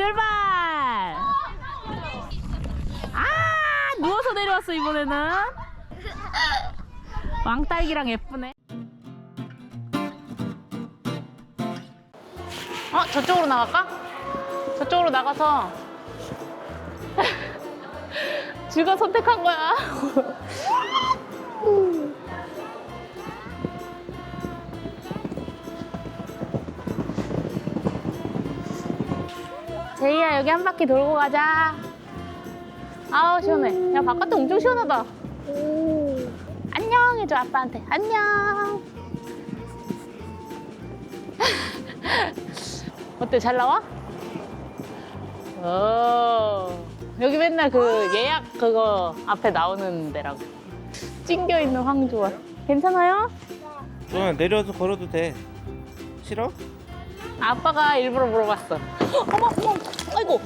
출발! 아, 누워서 내려왔어, 이번에는. 왕딸기랑 예쁘네. 어, 저쪽으로 나갈까? 저쪽으로 나가서. 쥐가 선택한 거야. 제이야 여기 한 바퀴 돌고 가자. 아우 시원해. 야 바깥에 엄청 시원하다. 안녕 해줘 아빠한테. 안녕. 어때 잘 나와? 오. 여기 맨날 그 예약 그거 앞에 나오는 데라고. 찡겨 있는 황조원. 괜찮아요? 응 내려서 걸어도 돼 싫어? 아빠가 일부러 물어봤어. 어머 어머. 아이고.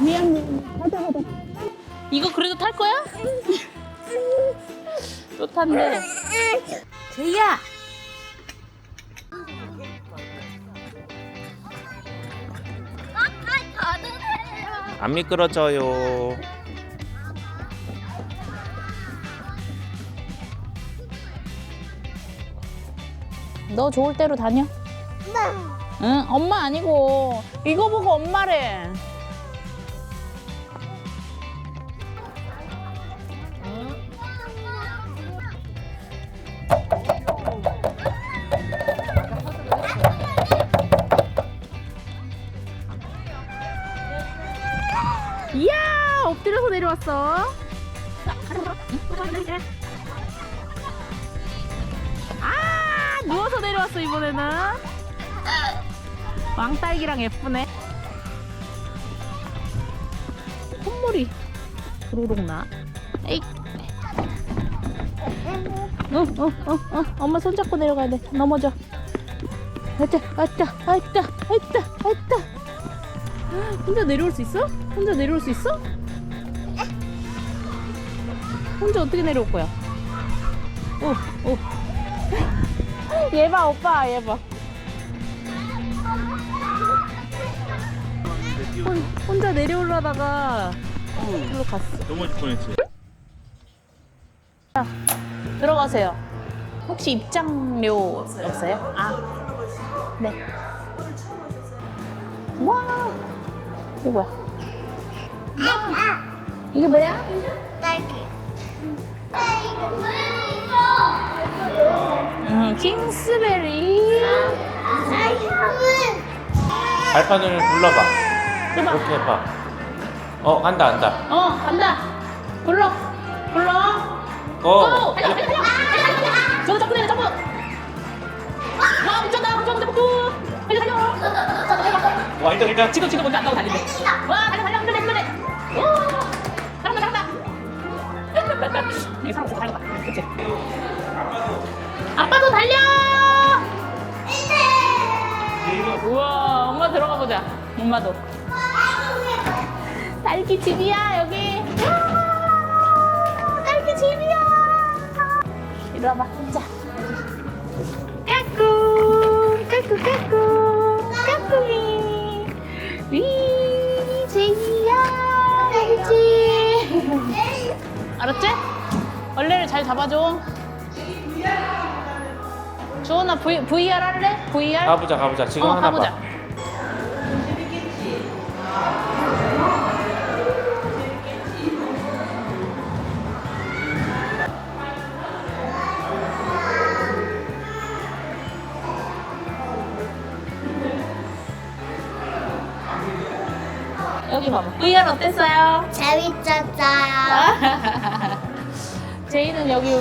미안 미안. 가자 가자. 이거 그래도 탈 거야? 또 탄대. 제이야. 안 미끄러져요 너 좋을 대로 다녀. 응, 엄마 아니고 이거 보고 엄마래. 이야, 엎드려서 내려왔어. 왔어 이번에는. 왕딸기랑 예쁘네. 콧물이 도로록 나. 에이. 어, 어, 어, 어. 엄마 손 잡고 내려가야 돼. 넘어져. 아따, 아따, 아따, 아따, 아따. 혼자 내려올 수 있어? 혼자 내려올 수 있어? 혼자 어떻게 내려올 거야? 오, 오. 얘 봐, 오빠, 얘 봐. 혼, 혼자 내려오려다가 일로 갔어. 넘어질 뻔했지 들어가세요. 혹시 입장료 없어요? 아, 네. 와, 이게 뭐야? 이게 뭐야? 음, 킹스베리. 발판을 불러봐 해봐. 이렇게 해봐 어 간다 간다 어, 간다. 불러. 불러. 어 오! 달려, 달려, 달려! 저거 내려, 점프! 와, 미쳤다! 점프, 점프! 달려, 달려! 와 일단 일단 지금, 지금 먼저 안 나고 달린대. 와, 달려, 달려, 흔들려, 흔들려! 오! 잘한다, 잘한다! 이 사람 진짜 잘한다. 우와, 엄마 들어가 보자. 엄마도. 딸기 집이야, 여기. 와, 딸기 집이야. 이리 와봐, 자. 까꿍, 까꿍, 까꿍, 까꿍이. 위, 제이야, 알지? 알았지? 원래를 잘 잡아줘. 주원아, v, VR 할래? VR? 가보자 가보자 지금 어, 하나 가보자. 봐 여기 봐봐. VR 어땠어요? 재밌었어요. 제이는 여기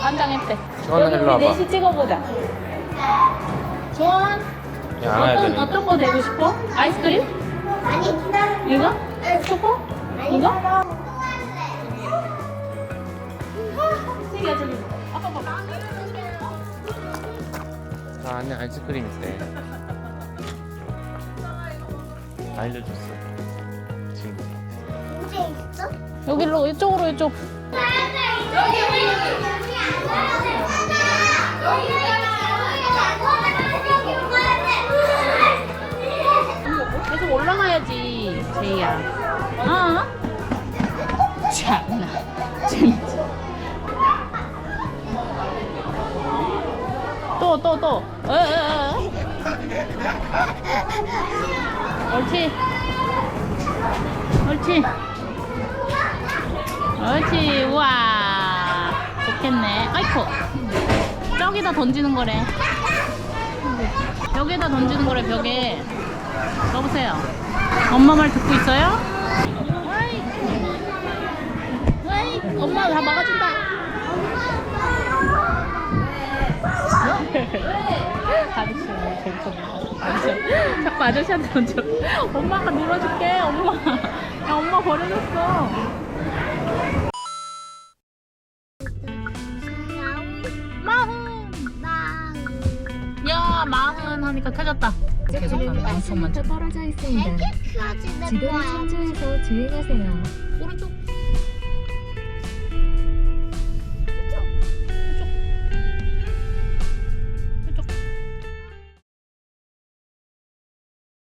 환장했대. 주원아, 여기 일로 우리 와봐. 넷이 찍어보자. 주원, 야, 어떤, 어떤 거 되고 싶어? 아이스크림? 아니, 이거? 초코? 이거? 세기야, 저기. 아빠 봐봐. 저 안에 아이스크림 있대 알려줬어 친구 언제 있어? 여기로, 이쪽으로, 이쪽. 해야. 아? 어? 참나. 진짜. 또, 또, 또. 어, 어, 어. 옳지. 옳지. 옳지. 우와. 좋겠네. 아이코. 저기다 던지는 거래. 벽에다 던지는 거래, 벽에. 여보세요. 엄마 말 듣고 있어요? 엄마 다 막아준다. 아저씨 자꾸 아저씨한테 던져. 엄마가 놀아줄게. 엄마. 야 엄마 버려졌어. 마흔. 야 마흔 하니까 터졌다. 계속 가면 엄청 많죠. 떨어져 있습니다. 거야. 참조해서 주행하세요. 오른쪽